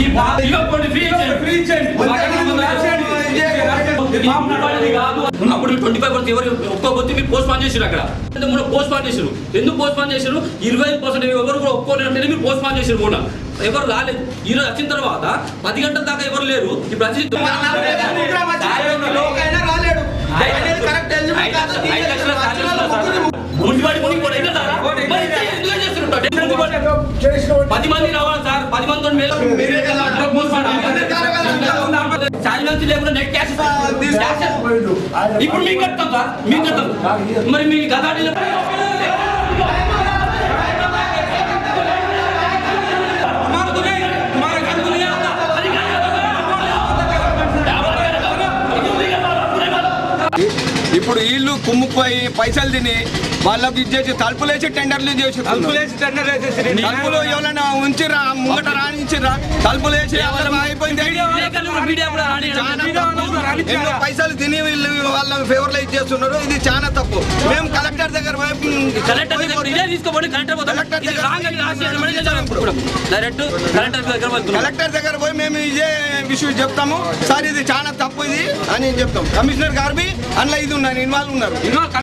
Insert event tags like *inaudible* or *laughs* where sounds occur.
ఈ బా- ఇవ్వకపోండి, ఫ్రీ ఇచ్చేయండి. ఫ్రీ ఇచ్చేయండి. ఇది మాట్లాడేది కాదు. అప్పుడు ట్వంటీ ఫైవ్ పర్సెంట్ ఎవరు ఒక్కొక్కటి మీరు పోస్ట్ పోన్ చేసారు అక్కడ. అంటే మొన్న పోస్ట్ పోన్ చేసారు ఎందుకు పోస్ట్ పోన్ చేసారు ఇరవై పర్సెంట్ ఎవరు కూడా ఒప్పుకోలేదంటే మీరు పోస్ట్ పోన్ చేసారు మొన్న. ఎవరు రాలేదు. ఈ రోజు వచ్చిన తర్వాత పది గంటల దాకా ఎవరు లేరు. ఇప్పుడు? పది మంది రావాలి పది *laughs* మంది నుంచి లేకుండా నెట్ క్యాష్ ఇప్పుడు మీకు కడతాం సార్. మీకు కడతాం. మరి మీ గదాడీలో ఇప్పుడు వీళ్ళు కుమ్ముకుపోయి పైసలు తిని వాళ్ళకి ఇచ్చేసి తలుపులేసి టెండర్లు చేసి తలుపులేసి టెండర్ తలుపులు ఎవరైనా ఉంచిరా? ముంగట రానిచ్చిరా తలుపులేసి అయిపోయింది పైసలు తిని వీళ్ళు వాళ్ళ ఫేవర్లో ఇచ్చేస్తున్నారు ఇది చాలా తప్పు. మేము కలెక్టర్ దగ్గర కలెక్టర్ కలెక్టర్ దగ్గర పోయి మేము ఇదే విషయం చెప్తాము. సార్ ఇది చాలా తప్పు ఇది అని చెప్తాం. కమిషనర్ గారు అందులో ఇది ఉన్నారు ఇన్వాల్వ్ ఉన్నారు.